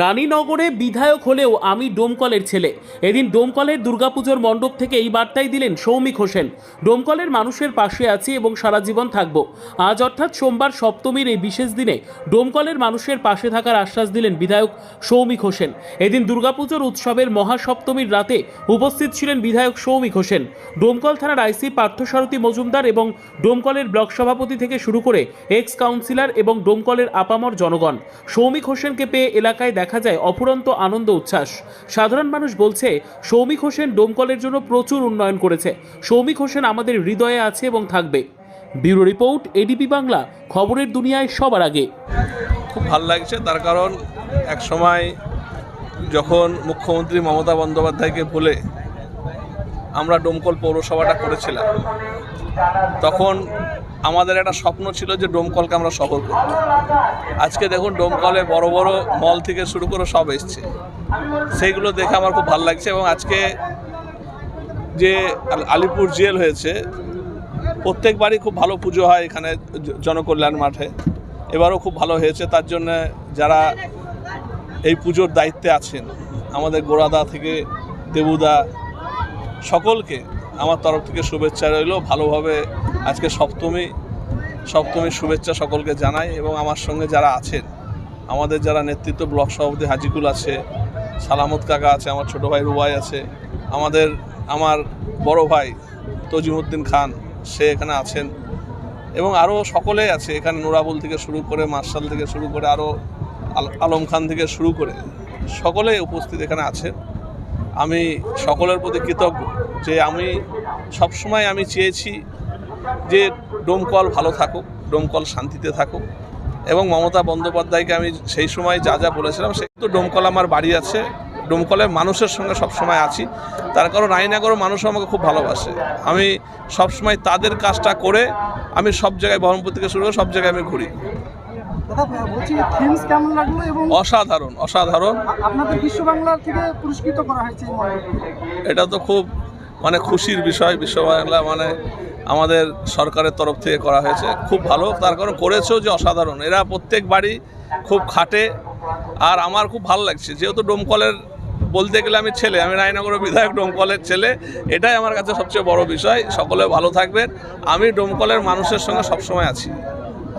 রানীনগরে বিধায়ক হলেও আমি ডোমকলের ছেলে। এদিন ডোমকলের দুর্গাপুজোর মণ্ডপ থেকে এই বার্তাই দিলেন সৌমিক হোসেন। ডোমকলের মানুষের পাশে আছি এবং সারা জীবন থাকব। আজ অর্থাৎ সোমবার সপ্তমীর এই বিশেষ দিনে ডোমকলের মানুষের পাশে থাকার আশ্বাস দিলেন বিধায়ক সৌমিক হোসেন। এদিন দুর্গাপুজোর উৎসবের মহাসপ্তমীর রাতে উপস্থিত ছিলেন বিধায়ক সৌমিক হোসেন। ডোমকল থানার আইসি পার্থসারথী মজুমদার এবং ডোমকলের ব্লক সভাপতি থেকে শুরু করে এক্স কাউন্সিলর এবং ডোমকলের আপামর জনগণ। সৌমিক হোসেনকে পেয়ে এলাকায় দেখা যায় অফুরন্ত আনন্দ উচ্ছ্বাস। সাধারণ মানুষ বলছে, সৌমিক হোসেন ডোমকলের জন্য প্রচুর উন্নয়ন করেছে। সৌমিক হোসেন আমাদের হৃদয়ে আছে এবং থাকবে। ব্যুরো রিপোর্ট এডিপি বাংলা, খবরের দুনিয়ায় সবার আগে। খুব ভালো লাগছে, তার কারণ এক সময় যখন মুখ্যমন্ত্রী মমতা বন্দ্যোপাধ্যায়কে বলে আমরা ডোমকল পৌরসভাটা করেছিলাম তখন আমাদের একটা স্বপ্ন ছিল যে ডোমকলকে আমরা শহর করব। আজকে দেখুন ডোমকলে বড় বড় মল থেকে শুরু করে সব এসছে। সেইগুলো দেখে আমার খুব ভালো লাগছে এবং আজকে যে আলিপুর জেল হয়েছে, প্রত্যেকবারই খুব ভালো পুজো হয় এখানে জনকল্যাণ মাঠে। এবারও খুব ভালো হয়েছে, তার জন্য যারা এই পুজোর দায়িত্বে আছেন, আমাদের গোড়াদা থেকে দেবুদা, সকলকে আমার তরফ থেকে শুভেচ্ছা রইল। ভালোভাবে আজকে সপ্তমী সপ্তমীর শুভেচ্ছা সকলকে জানাই এবং আমার সঙ্গে যারা আছেন, আমাদের যারা নেতৃত্ব ব্লক সভাপতি হাজিকুল আছে, সালামত কাকা আছে, আমার ছোট ভাই রুবাই আছে, আমাদের, আমার বড় ভাই তজিমুদ্দিন খান, সে এখানে আছেন এবং আরও সকলেই আছে। এখানে নোরাবুল থেকে শুরু করে, মার্শাল থেকে শুরু করে আরও আল- আলম খান থেকে শুরু করে, সকলেই উপস্থিত এখানে আছেন। আমি সকলের প্রতি কৃতজ্ঞ। যে আমি সবসময় আমি চেয়েছি যে ডোমকল ভালো থাকুক ডোমকল শান্তিতে থাকুক এবং মমতা বন্দ্যোপাধ্যায়কে আমি সেই সময় যা যা বলেছিলাম সেই তো ডোমকল আমার বাড়ি আছে। ডোমকলের মানুষের সঙ্গে সবসময় আছি। তার কারণ আইনাগর মানুষ আমাকে খুব ভালোবাসে। আমি সবসময় তাদের কাজটা করে আমি সব জায়গায় বহরমপুর থেকে শুরু করে সব জায়গায় আমি ঘুরি। এবং অসাধারণ অসাধারণ। আপনাদের বিশ্ব বাংলার থেকে পুরস্কৃত করা হয়েছে এটা তো খুব মানে খুশির বিষয়, বিশ্ব বাংলা মানে আমাদের সরকারের তরফ থেকে করা হয়েছে। খুব ভালো, তার কারণ করেছেও যে অসাধারণ। এরা প্রত্যেক বাড়ি খুব খাটে, আর আমার খুব ভালো লাগছে। যেহেতু ডোমকলের বলতে গেলে আমি ছেলে, আমি রায়নগর বিধায়ক ডোমকলের ছেলে, এটাই আমার কাছে সবচেয়ে বড় বিষয়। সকলে ভালো থাকবেন। আমি ডোমকলের মানুষের সঙ্গে সবসময় আছি।